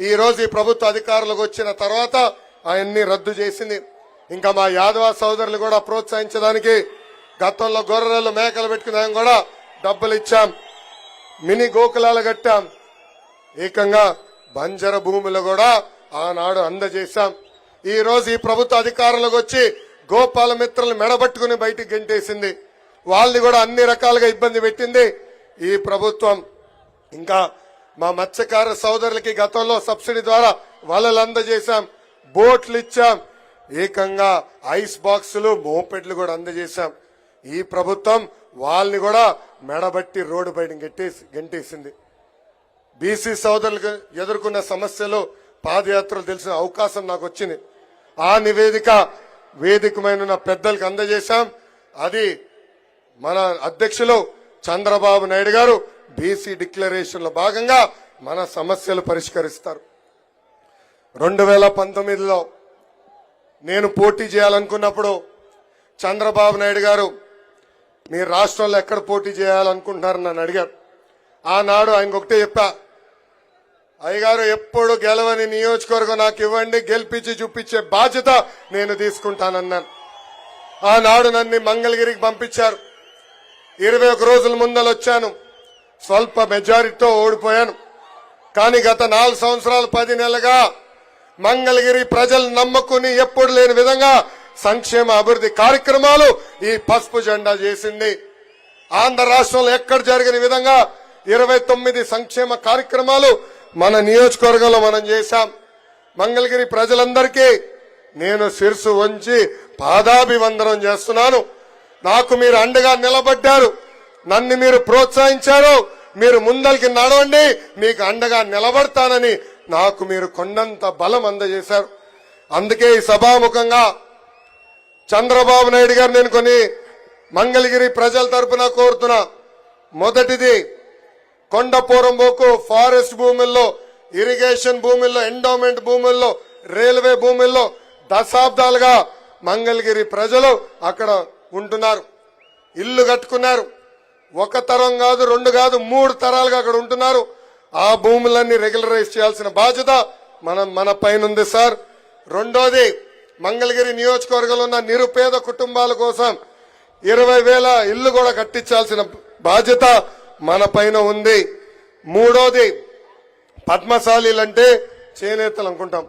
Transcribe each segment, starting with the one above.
ఈరోజు ఈ ప్రభుత్వ అధికారులకు వచ్చిన తర్వాత ఆయన్ని రద్దు చేసింది. ఇంకా మా యాదవ సోదరులు కూడా ప్రోత్సహించడానికి గతంలో గొర్రెలు మేకలు పెట్టుకున్నాం కూడా డబ్బులు ఇచ్చాం. మినీ గోకులాలు కట్టాం. ఏకంగా బంజర భూములు కూడా ఆనాడు అందజేశాం. ఈ రోజు ఈ ప్రభుత్వ అధికారులకు వచ్చి గోపాల మిత్రులు మెడబట్టుకుని బయటికి గెంటేసింది. వాళ్ళని కూడా అన్ని రకాలుగా ఇబ్బంది పెట్టింది. ఈ ప్రభుత్వం ఇంకా మా మత్స్యకార సోదరులకి గతంలో సబ్సిడీ ద్వారా వలలు అందజేశాం బోట్లు ఇచ్చాం ఏకంగా ఐస్ బాక్సులు మోపెట్లు కూడా అందజేశాం. ఈ ప్రభుత్వం వాళ్ళని కూడా మెడబట్టి రోడ్డు బయట గెట్టేసి గెంటేసింది. బీసీ సోదరులకు ఎదుర్కొన్న సమస్యలు పాదయాత్రలు తెలిసిన అవకాశం నాకు వచ్చింది. ఆ నివేదిక వేదికమైన పెద్దలకు అందజేశాం. అది మన అధ్యక్షులు చంద్రబాబు నాయుడు గారు బీసీ డిక్లరేషన్లో భాగంగా మన సమస్యలు పరిష్కరిస్తారు. రెండు వేల పంతొమ్మిదిలో నేను పోటీ చేయాలనుకున్నప్పుడు చంద్రబాబు నాయుడు గారు మీ రాష్ట్రంలో ఎక్కడ పోటీ చేయాలనుకుంటున్నారని నన్ను అడిగారు. ఆనాడు ఆయనకు ఒకటే చెప్పా అయ్యగారు ఎప్పుడు గెలవని నియోజకవర్గం నాకు ఇవ్వండి గెలిపించి చూపించే బాధ్యత నేను తీసుకుంటానన్నాను. ఆనాడు నన్ను మంగళగిరికి పంపించారు. ఇరవై ఒక రోజుల ముందల వచ్చాను స్వల్ప మెజారిటీతో ఓడిపోయాను. కానీ గత నాలుగు సంవత్సరాలు పది నెలలుగా మంగళగిరి ప్రజలు నమ్మకుని ఎప్పుడు లేని విధంగా సంక్షేమ అభివృద్ధి కార్యక్రమాలు ఈ పసుపు జెండా చేసింది. ఆంధ్ర రాష్ట్రంలో ఎక్కడ జరిగిన విధంగా ఇరవై తొమ్మిది సంక్షేమ కార్యక్రమాలు మన నియోజకవర్గంలో మనం చేశాం. మంగళగిరి ప్రజలందరికీ నేను శిరసు వంచి పాదాభివందనం చేస్తున్నాను. నాకు మీరు అండగా నిలబడ్డారు. నన్ను మీరు ప్రోత్సహించారు. మీరు ముందరికి నడవండి. మీకు అండగా నిలబడతానని నాకు మీరు కొండంత బలం అందజేశారు. అందుకే ఈ సభాముఖంగా చంద్రబాబు నాయుడు గారు నేను కొన్ని మంగళగిరి ప్రజల తరపున కోరుతున్నా మొదటిది కొండపోరం బోకు ఫారెస్ట్ భూముల్లో ఇరిగేషన్ భూముల్లో ఎండోమెంట్ భూముల్లో రైల్వే భూముల్లో దశాబ్దాలుగా మంగళగిరి ప్రజలు అక్కడ ఉంటున్నారు. ఇల్లు కట్టుకున్నారు. ఒక తరం కాదు రెండు కాదు మూడు తరాలుగా అక్కడ ఉంటున్నారు. ఆ భూములన్నీ రెగ్యులరైజ్ చేయాల్సిన బాధ్యత మనం మన పైన ఉంది సార్. రెండోది మంగళగిరి నియోజకవర్గంలో ఉన్న నిరుపేద కుటుంబాల కోసం ఇరవై వేల ఇల్లు కూడా కట్టించాల్సిన బాధ్యత మన పైన ఉంది. మూడోది పద్మశాలీలంటే చేనేతలు అనుకుంటాం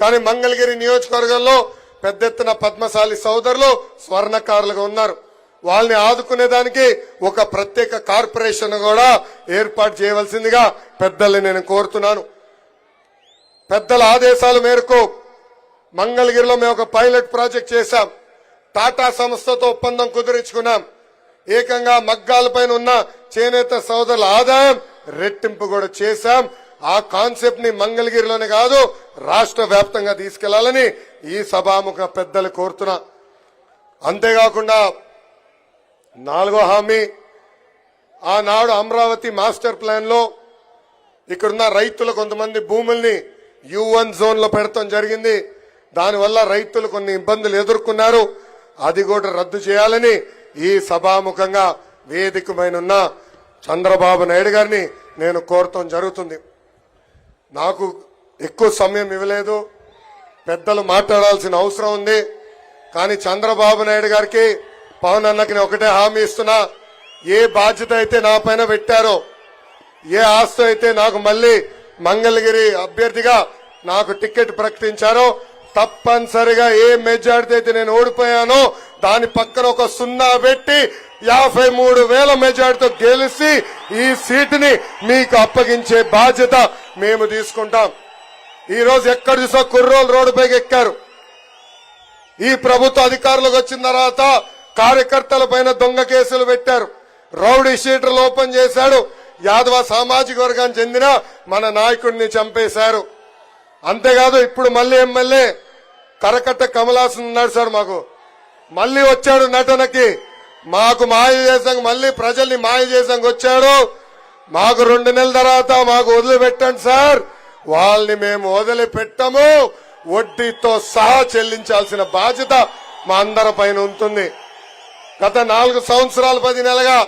కానీ మంగళగిరి నియోజకవర్గంలో పెద్ద ఎత్తున పద్మశాలి సోదరులు స్వర్ణకారులుగా ఉన్నారు. వాళ్ళని ఆదుకునేదానికి ఒక ప్రత్యేక కార్పొరేషన్ కూడా ఏర్పాటు చేయవలసిందిగా పెద్దల్ని నేను కోరుతున్నాను. పెద్దల ఆదేశాల మేరకు మంగళగిరిలో మేము ఒక పైలట్ ప్రాజెక్ట్ చేశాం. టాటా సంస్థతో ఒప్పందం కుదిరించుకున్నాం. ఏకంగా మగ్గాలపైన ఉన్న చేనేత సోదరుల ఆదాయం రెట్టింపు కూడా చేశాం. ఆ కాన్సెప్ట్ని మంగళగిరిలోనే కాదు రాష్ట్ర వ్యాప్తంగా తీసుకెళ్ళాలని ఈ సభాముఖ పెద్దలు కోరుతున్నా. అంతేకాకుండా నాలుగో హామీ ఆనాడు అమరావతి మాస్టర్ ప్లాన్లో ఇక్కడున్న రైతులు కొంతమంది భూముల్ని యూ వన్ జోన్లో పెడతాం జరిగింది. దానివల్ల రైతులు కొన్ని ఇబ్బందులు ఎదుర్కొన్నారు. అది కూడా రద్దు చేయాలని ఈ సభాముఖంగా వేదికమైన చంద్రబాబు నాయుడు గారిని నేను కోరటం జరుగుతుంది. నాకు ఎక్కువ సమయం ఇవ్వలేదు. పెద్దలు మాట్లాడాల్సిన అవసరం ఉంది. కానీ చంద్రబాబు నాయుడు గారికి పవన్ అన్నకి నేను ఒకటే హామీ ఇస్తున్నా. ఏ బాధ్యత అయితే నా పైన పెట్టారో ఏ ఆస్తి అయితే నాకు మళ్ళీ మంగళగిరి అభ్యర్థిగా నాకు టికెట్ ప్రకటించారో తప్పనిసరిగా ఏ మెజార్టీ అయితే నేను ఓడిపోయానో దాని పక్కన ఒక సున్నా పెట్టి యాభై మూడు వేల మెజార్టీతో గెలిచి ఈ సీటుని మీకు అప్పగించే బాధ్యత మేము తీసుకుంటాం. ఈరోజు ఎక్కడ చూసా కుర్రోలు రోడ్డుపైకి ఎక్కారు. ఈ ప్రభుత్వ అధికారులకు వచ్చిన తర్వాత కార్యకర్తల పైన దొంగ కేసులు పెట్టారు. రౌడీ షీటర్లు ఓపెన్ చేశాడు. యాదవ సామాజిక వర్గానికి చెందిన మన నాయకుడిని చంపేశారు. అంతేకాదు ఇప్పుడు మళ్ళీ ఎమ్మెల్యే కరకట్ట కమలాసన్ ఉన్నాడు సార్ మాకు. మళ్ళీ వచ్చాడు నటనకి. మాకు మాయ చేసాం మళ్ళీ ప్రజల్ని మాయ చేసాం వచ్చాడు. మాకు రెండు నెలల తర్వాత మాకు వదిలిపెట్టండి సార్. వాళ్ళని మేము వదిలిపెట్టము. వడ్డీతో సహా చెల్లించాల్సిన బాధ్యత మా అందరి పైన ఉంటుంది. గత నాలుగు సంవత్సరాలు పది నెలగా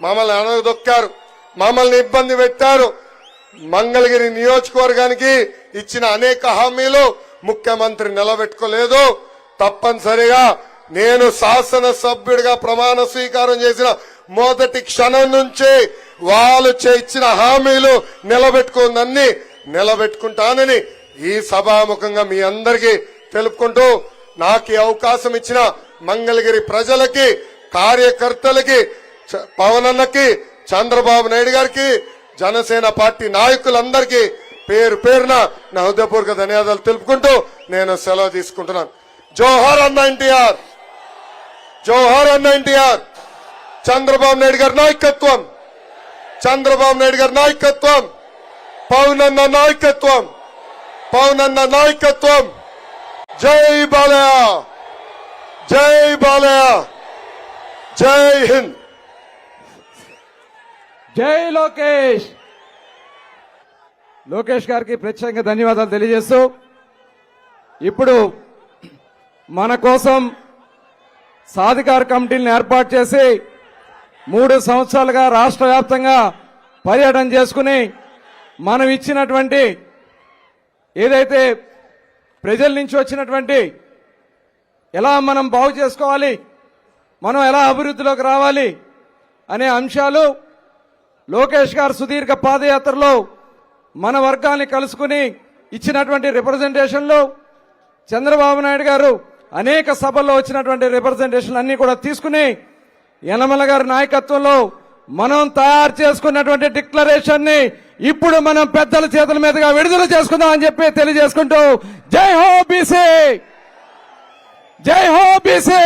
మమ్మల్ని అనగదొక్కారు మమ్మల్ని ఇబ్బంది పెట్టారు. మంగళగిరి నియోజకవర్గానికి ఇచ్చిన అనేక హామీలు ముఖ్యమంత్రి నిలబెట్టుకోలేదు. తప్పనిసరిగా నేను శాసన సభ్యుడిగా ప్రమాణ స్వీకారం చేసిన మొదటి క్షణం నుంచి వాళ్ళు చే- ఇచ్చిన హామీలు నిలబెట్టుకుందన్ని నిలబెట్టుకుంటానని ఈ సభాముఖంగా మీ అందరికీ తెలుపుకుంటూ నాకు ఈ అవకాశం ఇచ్చిన మంగళగిరి ప్రజలకి కార్యకర్తలకి పవనన్నకి పవన్ అన్నకి చంద్రబాబు నాయుడు గారికి జనసేన పార్టీ నాయకులందరికీ పేరు పేరున నా హృదయపూర్వక ధన్యవాదాలు తెలుపుకుంటూ నేను సెలవు తీసుకుంటున్నాను. జోహార్ అన్న ఎన్టీఆర్ జోహార్ అన్న ఎన్టీఆర్ చంద్రబాబు నాయుడు గారి నాయకత్వం చంద్రబాబు నాయుడు గారి నాయకత్వం పవన్ అన్న నాయకత్వం పవన్ అన్న నాయకత్వం. జై బాలయ్య! జై బాలయ్య. జై హింద్. జై లోకేష్. లోకేష్ గారికి ప్రత్యేకంగా ధన్యవాదాలు తెలియజేస్తూ ఇప్పుడు మన కోసం సాధికార కమిటీలను ఏర్పాటు చేసి మూడు సంవత్సరాలుగా రాష్ట్ర వ్యాప్తంగా పర్యటన చేసుకుని మనం ఇచ్చినటువంటి ఏదైతే ప్రజల నుంచి వచ్చినటువంటి ఎలా మనం బాగు చేసుకోవాలి? మనం ఎలా అభివృద్ధిలోకి రావాలి? అనే అంశాలు లోకేష్ గారు సుదీర్ఘ పాదయాత్రలో మన వర్గాన్ని కలుసుకుని ఇచ్చినటువంటి రిప్రజెంటేషన్లు చంద్రబాబు నాయుడు గారు అనేక సభల్లో వచ్చినటువంటి రిప్రజెంటేషన్లు అన్నీ కూడా తీసుకుని యనమల గారి నాయకత్వంలో మనం తయారు చేసుకున్నటువంటి డిక్లరేషన్ని ఇప్పుడు మనం పెద్దల చేతుల మీదుగా విడుదల చేసుకుందాం అని చెప్పి తెలియజేసుకుంటూ జై హో బీసీ! జై హో బీసీ